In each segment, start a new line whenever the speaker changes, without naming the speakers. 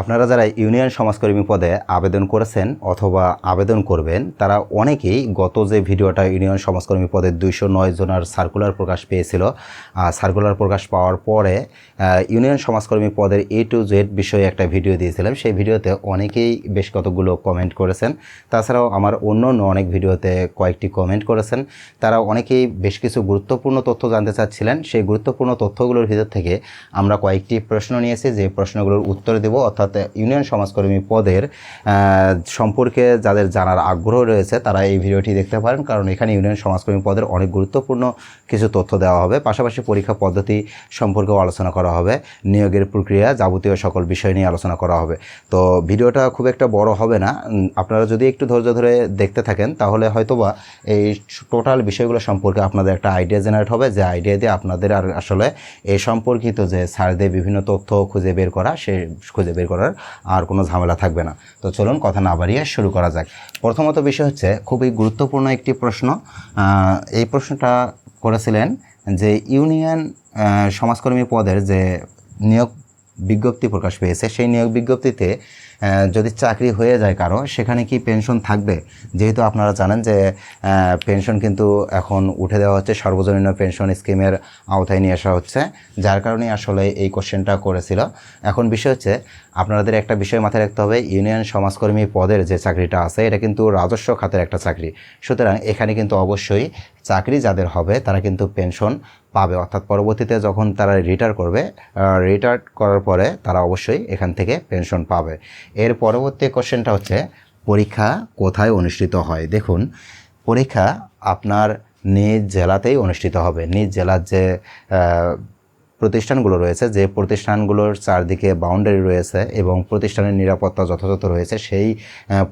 আপনারা যারা ইউনিয়ন সমাজকর্মী পদে আবেদন করেছেন অথবা আবেদন করবেন, তারা অনেকেই গত যে ভিডিওটা ইউনিয়ন সমাজকর্মী পদে দুইশো নয় জনের সার্কুলার প্রকাশ পেয়েছিল সার্কুলার প্রকাশ পাওয়ার পরে ইউনিয়ন সমাজকর্মী পদের এ টু জেড বিষয়ে একটা ভিডিও দিয়েছিলাম। সেই ভিডিওতে অনেকেই বেশ কতগুলো কমেন্ট করেছেন। তাছাড়াও আমার অন্য অন্য অনেক ভিডিওতে কয়েকটি কমেন্ট করেছেন। তারা অনেকেই বেশ কিছু গুরুত্বপূর্ণ তথ্য জানতে চাচ্ছিলেন। সেই গুরুত্বপূর্ণ তথ্যগুলোর ভিতর থেকে আমরা কয়েকটি প্রশ্ন নিয়েছি। যে প্রশ্নগুলোর উত্তর দেবো, অর্থাৎ ইউনিয়ন সমাজকর্মী পদের সম্পর্কে যাদের জানার আগ্রহ রয়েছে, তারা এই ভিডিওটি দেখতে পারেন। কারণ এখানে ইউনিয়ন সমাজকর্মী পদের অনেক গুরুত্বপূর্ণ কিছু তথ্য দেওয়া হবে। পাশাপাশি পরীক্ষা পদ্ধতি সম্পর্কেও আলোচনা করা হবে। নিয়োগের প্রক্রিয়া যাবতীয় সকল বিষয় নিয়ে আলোচনা করা হবে। তো ভিডিওটা খুব একটা বড় হবে না। আপনারা যদি একটু ধৈর্য ধরে দেখতে থাকেন, তাহলে হয়তোবা এই টোটাল বিষয়গুলো সম্পর্কে আপনাদের একটা আইডিয়া জেনারেট হবে। যে আইডিয়া দিয়ে আপনাদের আর আসলে এই সম্পর্কিত যে সার্ভে বিভিন্ন তথ্য খুঁজে বের করা, সে খুঁজে বের করার আর কোনো ঝামেলা থাকবে না। তো চলুন কথা না বাড়িয়ে শুরু করা যাক। প্রথমত বিষয় হচ্ছে, খুবই গুরুত্বপূর্ণ একটি প্রশ্ন। এই প্রশ্নটা করেছিলেন যে ইউনিয়ন সমাজকর্মী পদের যে নিয়োগ বিজ্ঞপ্তি প্রকাশ পেয়েছে, সেই নিয়োগ বিজ্ঞপ্তিতে যদি চাকরি হয়ে যায় কারও, সেখানে কি পেনশন থাকবে? যেহেতু আপনারা জানেন যে পেনশন কিন্তু এখন উঠে দেওয়া হচ্ছে, সর্বজনীন পেনশন স্কিমের আওতায় নিয়ে আসা হচ্ছে, যার কারণে আসলে এই কোশ্চেনটা করেছিল। এখন বিষয় হচ্ছে, আপনাদের একটা বিষয় মাথায় রাখতে হবে, ইউনিয়ন সমাজকর্মী পদের যে চাকরিটা আছে, এটা কিন্তু রাজস্ব খাতের একটা চাকরি। সুতরাং এখানে কিন্তু অবশ্যই চাকরি যাদের হবে, তারা কিন্তু পেনশন পাবে। অর্থাৎ পরবর্তীতে যখন তারা রিটায়ার করবে রিটায়ার করার পরে তারা অবশ্যই এখান থেকে পেনশন পাবে। এর পরবর্তী কোশ্চেনটা হচ্ছে, পরীক্ষা কোথায় অনুষ্ঠিত হয়? দেখুন, পরীক্ষা আপনার নিজ জেলাতেই অনুষ্ঠিত হবে। নিজ জেলার যে প্রতিষ্ঠানগুলো রয়েছে, যে প্রতিষ্ঠানগুলোর চারদিকে বাউন্ডারি রয়েছে এবং প্রতিষ্ঠানের নিরাপত্তা যথাযথ রয়েছে, সেই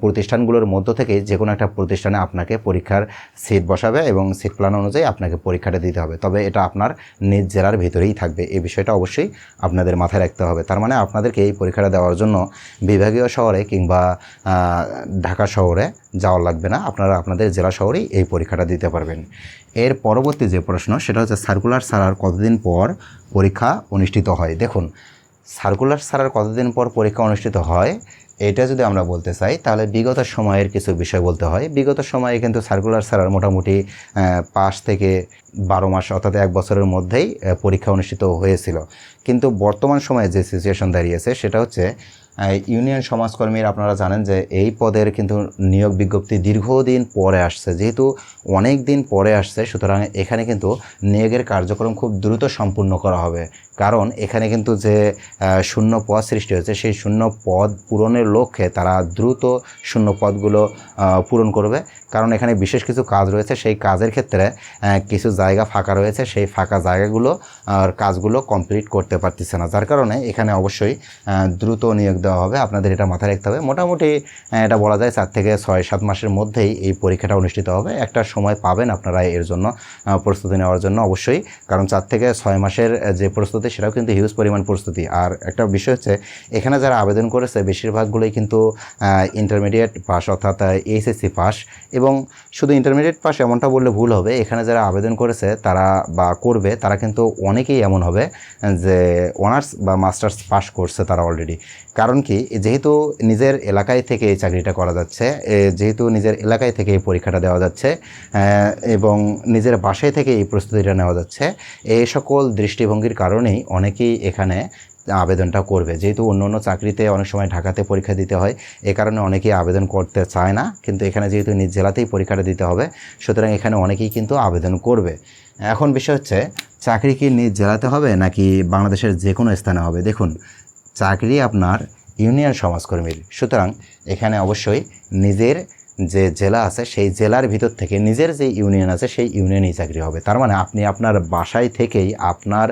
প্রতিষ্ঠানগুলোর মধ্য থেকেই যে কোনো একটা প্রতিষ্ঠানে আপনাকে পরীক্ষার সিট বসাবে এবং সিট প্ল্যান অনুযায়ী আপনাকে পরীক্ষাটা দিতে হবে। তবে এটা আপনার নিজ জেলার ভিতরেই থাকবে। এই বিষয়টা অবশ্যই আপনাদের মাথায় রাখতে হবে। তার মানে আপনাদেরকে এই পরীক্ষাটা দেওয়ার জন্য বিভাগীয় শহরে কিংবা ঢাকা শহরে যাওয়া লাগবে না। আপনারা আপনাদের জেলা শহরেই এই পরীক্ষাটা দিতে পারবেন। এর পরবর্তী যে প্রশ্ন, সেটা হচ্ছে সার্কুলার ছাড়ার কতদিন পর পরীক্ষা অনুষ্ঠিত হয়? দেখুন সার্কুলার ছাড়ার কতদিন পর পরীক্ষা অনুষ্ঠিত হয়, এটা যদি আমরা বলতে চাই, তাহলে বিগত সময়ের কিছু বিষয় বলতে হয়। বিগত সময়ে কিন্তু সার্কুলার ছাড়ার মোটামুটি পাঁচ থেকে বারো মাস অর্থাৎ এক বছরের মধ্যেই পরীক্ষা অনুষ্ঠিত হয়েছিল। কিন্তু বর্তমান সময়ে যে সিচুয়েশন দাঁড়িয়েছে, সেটা হচ্ছে ইউনিয়ন সমাজকর্মীর আপনারা জানেন যে এই পদের কিন্তু নিয়োগ বিজ্ঞপ্তি দীর্ঘদিন পরে আসছে। যেহেতু অনেক দিন পরে আসছে, সুতরাং এখানে কিন্তু নিয়োগের কার্যক্রম খুব দ্রুত সম্পূর্ণ করা হবে। কারণ এখানে কিন্তু যে শূন্য পদ সৃষ্টি হয়েছে, সেই শূন্য পদ পূরণের লক্ষ্যে তারা দ্রুত শূন্য পদগুলো পূরণ করবে। কারণ এখানে বিশেষ কিছু কাজ রয়েছে। সেই কাজের ক্ষেত্রে কিছু জায়গা ফাঁকা রয়েছে। সেই ফাঁকা জায়গাগুলো, আর কাজগুলো কমপ্লিট করতে পারতেছে না। যার কারণে এখানে অবশ্যই দ্রুত নিয়োগ দেওয়া হবে। আপনাদের এটা মাথায় রাখতে হবে। মোটামুটি এটা বলা যায় চার থেকে ছয়, সাত মাসের মধ্যেই এই পরীক্ষাটা অনুষ্ঠিত হবে। একটা সময় পাবেন আপনারা এর জন্য প্রস্তুতি নেওয়ার জন্য অবশ্যই। কারণ চার থেকে ছয় মাসের যে প্রস্তুতি, সেটাও কিন্তু হিউজ পরিমাণ প্রস্তুতি। আর একটা বিষয় হচ্ছে, এখানে যারা আবেদন করেছে, বেশিরভাগগুলোই কিন্তু ইন্টারমিডিয়েট পাস অর্থাৎ এইচএসসি পাস এবং শুধু ইন্টারমিডিয়েট পাস এমনটা বললে ভুল হবে। এখানে যারা আবেদন করেছে, তারা বা করবে, তারা কিন্তু অনেকেই এমন হবে যে অনার্স বা মাস্টার্স পাস করছে তারা অলরেডি কারণ কি, যেহেতু নিজের এলাকায় থেকে এই চাকরিটা করা যাচ্ছে যেহেতু নিজের এলাকায় থেকে এই পরীক্ষাটা দেওয়া যাচ্ছে এবং নিজের বাসায় থেকে এই প্রস্তুতিটা নেওয়া যাচ্ছে এই সকল দৃষ্টিভঙ্গির কারণেই অনেকেই এখানে আবেদনটা করবে। যেহেতু অন্য অন্য চাকরিতে অনেক সময় ঢাকাতে পরীক্ষা দিতে হয়, এ কারণে অনেকেই আবেদন করতে চায় না। কিন্তু এখানে যেহেতু নিজ জেলাতেই পরীক্ষাটা দিতে হবে, সুতরাং এখানে অনেকেই কিন্তু আবেদন করবে। এখন বিষয় হচ্ছে, চাকরি কি নিজ জেলাতে হবে নাকি বাংলাদেশের যে কোনো স্থানে হবে? দেখুন, চাকরি আপনার ইউনিয়ন সমাজকর্মীর। সুতরাং এখানে অবশ্যই নিজের যে জেলা আছে, সেই জেলার ভিতর থেকে নিজের যে ইউনিয়ন আছে, সেই ইউনিয়নেই চাকরি হবে। তার মানে আপনি আপনার বাসায় থেকেই আপনার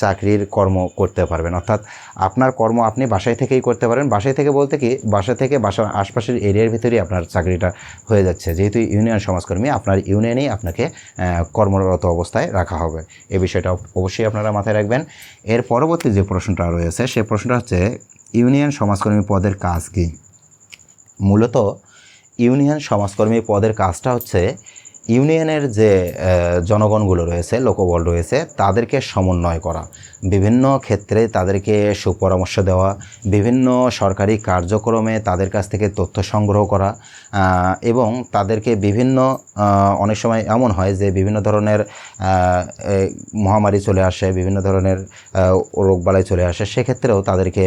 চাকরির কর্ম করতে পারবেন। অর্থাৎ আপনার কর্ম আপনি বাসায় থেকেই করতে পারেন। বাসায় থেকে বলতে কি, বাসা থেকে বাসার আশপাশের এরিয়ার ভিতরেই আপনার চাকরিটা হয়ে যাচ্ছে। যেহেতু ইউনিয়ন সমাজকর্মী, আপনার ইউনিয়নেই আপনাকে কর্মরত অবস্থায় রাখা হবে। এ বিষয়টা অবশ্যই আপনারা মাথায় রাখবেন। এর পরবর্তী যে প্রশ্নটা রয়েছে, সে প্রশ্নটা হচ্ছে, ইউনিয়ন সমাজকর্মী পদের কাজ কী? মূলত ইউনিয়ন সমাজকর্মী পদের কাজটা হচ্ছে ইউনিয়নের যে জনগণগুলো রয়েছে, লোকবল রয়েছে, তাদেরকে সমন্বয় করা। বিভিন্ন ক্ষেত্রে তাদেরকে সুপরামর্শ দেওয়া, বিভিন্ন সরকারি কার্যক্রমে তাদের কাছ থেকে তথ্য সংগ্রহ করা এবং তাদেরকে বিভিন্ন অনেক সময় এমন হয় যে, বিভিন্ন ধরনের মহামারী চলে আসে, বিভিন্ন ধরনের রোগবালাই চলে আসে। সেক্ষেত্রেও তাদেরকে,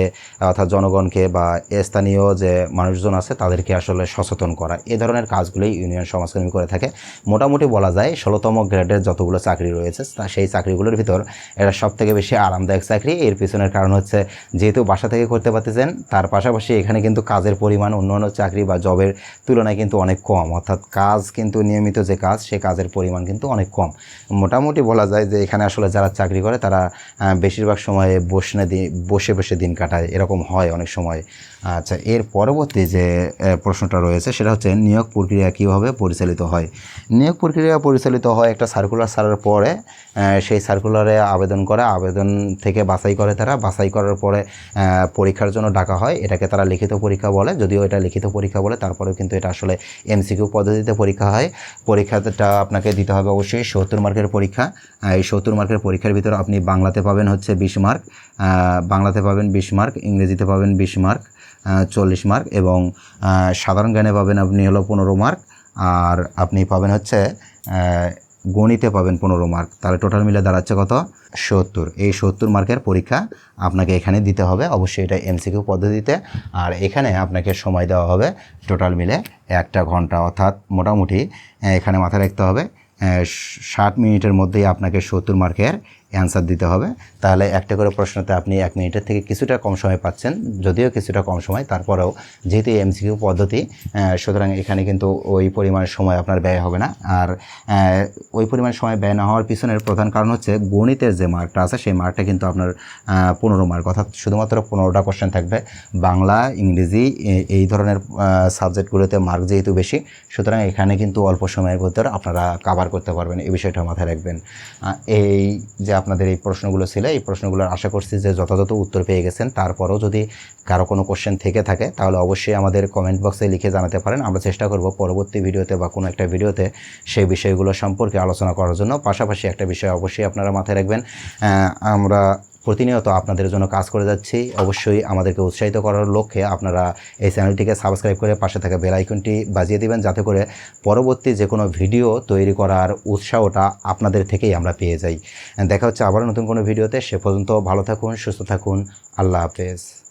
অর্থাৎ জনগণকে বা স্থানীয় যে মানুষজন আছে, তাদেরকে আসলে সচেতন করা। এ ধরনের কাজগুলোই ইউনিয়ন সমাজকর্মী করে থাকে। মোটামুটি বলা যায় ষোলোতম গ্রেডের যতগুলো চাকরি রয়েছে সেই চাকরিগুলোর ভিতর এটা সব থেকে বেশি আরামদায়ক চাকরি। এর পিছনের কারণ হচ্ছে যেহেতু বাসা থেকে করতে পারতেছেন, তার পাশাপাশি এখানে কিন্তু কাজের পরিমাণ, অন্যান্য চাকরি বা জবের তুলনায় কিন্তু অনেক কম। অর্থাৎ কাজ কিন্তু নিয়মিত যে কাজ, সে কাজের পরিমাণ কিন্তু অনেক কম। মোটামুটি বলা যায় যে এখানে আসলে যারা চাকরি করে, তারা বেশিরভাগ সময়ে বসে বসে বসে দিন কাটায়। এরকম হয় অনেক সময়। আচ্ছা এর পরবর্তী যে প্রশ্নটা রয়েছে, সেটা হচ্ছে নিয়োগ প্রক্রিয়া কীভাবে পরিচালিত হয়? নিয়োগ প্রক্রিয়া পরিচালিত হয় একটা সার্কুলার ছাড়ার পরে সেই সার্কুলারে আবেদন করে, আবেদন থেকে বাছাই করে তারা, বাছাই করার পরে পরীক্ষার জন্য ডাকা হয়। এটাকে তারা লিখিত পরীক্ষা বলে, যদিও এটা লিখিত পরীক্ষা বলে, তারপরেও কিন্তু এটা আসলে এমসিকিউ পদ্ধতিতে পরীক্ষা হয়। পরীক্ষাটা আপনাকে দিতে হবে অবশ্যই সত্তর মার্কের পরীক্ষা। এই সত্তর মার্কের পরীক্ষার ভিতরে আপনি বাংলাতে পাবেন হচ্ছে বিশ মার্ক। বাংলাতে পাবেন বিশ মার্ক, ইংরেজিতে পাবেন বিশ মার্ক চল্লিশ মার্ক এবং সাধারণ জ্ঞানে পাবেন আপনি হলো পনেরো মার্ক। আর আপনি পাবেন হচ্ছে গণিতে পাবেন পনেরো মার্ক তাহলে টোটাল মিলে দাঁড়াচ্ছে কত? সত্তর। এই সত্তর মার্কের পরীক্ষা আপনাকে এখানে দিতে হবে। অবশ্যই এটা এমসিকিউ পদ্ধতিতে। আর এখানে আপনাকে সময় দেওয়া হবে টোটাল মিলে একটা ঘণ্টা। অর্থাৎ মোটামুটি এখানে মাথায় রাখতে হবে ষাট মিনিটের মধ্যেই আপনাকে সত্তর মার্কের অ্যান্সার দিতে হবে। তাহলে একটা করে প্রশ্নতে আপনি এক মিনিটের থেকে কিছুটা কম সময় পাচ্ছেন, যদিও কিছুটা কম সময়। তারপরেও যেহেতু এমসিকিউ পদ্ধতি সুতরাং এখানে কিন্তু ওই পরিমাণ সময় আপনার ব্যয় হবে না। আর ওই পরিমাণ সময় ব্যয় না হওয়ার পিছনের প্রধান কারণ হচ্ছে গণিতের যে মার্কটা আছে, সেই মার্কটা কিন্তু আপনার পনেরো মার্ক। অর্থাৎ শুধুমাত্র পনেরোটা কোশ্চেন থাকবে। বাংলা, ইংরেজি এই ধরনের সাবজেক্টগুলোতে মার্ক যেহেতু বেশি, সুতরাং এখানে কিন্তু অল্প সময়ের ভিতরে আপনারা কাভার করতে পারবেন। এই বিষয়টা মাথায় রাখবেন। এই যে আপনাদের এই প্রশ্নগুলো ছিল, এই প্রশ্নগুলোর আশা করছি যে যথাযথ উত্তর পেয়ে গেছেন। তারপরও যদি কারও কোনো কোশ্চেন থেকে থাকে, তাহলে অবশ্যই আমাদের কমেন্ট বক্সে লিখে জানাতে পারেন। আমরা চেষ্টা করব পরবর্তী ভিডিওতে বা কোনো একটা ভিডিওতে সেই বিষয়গুলো সম্পর্কে আলোচনা করার জন্য। পাশাপাশি একটা বিষয় অবশ্যই আপনারা মাথায় রাখবেন আমরা প্রতিনিয়ত আপনাদের জন্য কাজ করে যাচ্ছি। অবশ্যই আমাদেরকে উৎসাহিত করার লক্ষ্যে আপনারা এই চ্যানেলটিকে সাবস্ক্রাইব করে পাশে থাকা বেল আইকনটি বাজিয়ে দেবেন, যাতে করে পরবর্তী যে কোনো ভিডিও তৈরি করার উৎসাহটা আপনাদের থেকেই আমরা পেয়ে যাই। দেখা হচ্ছে আবার নতুন কোনো ভিডিওতে। সে পর্যন্ত ভালো থাকুন, সুস্থ থাকুন। আল্লাহ হাফেজ।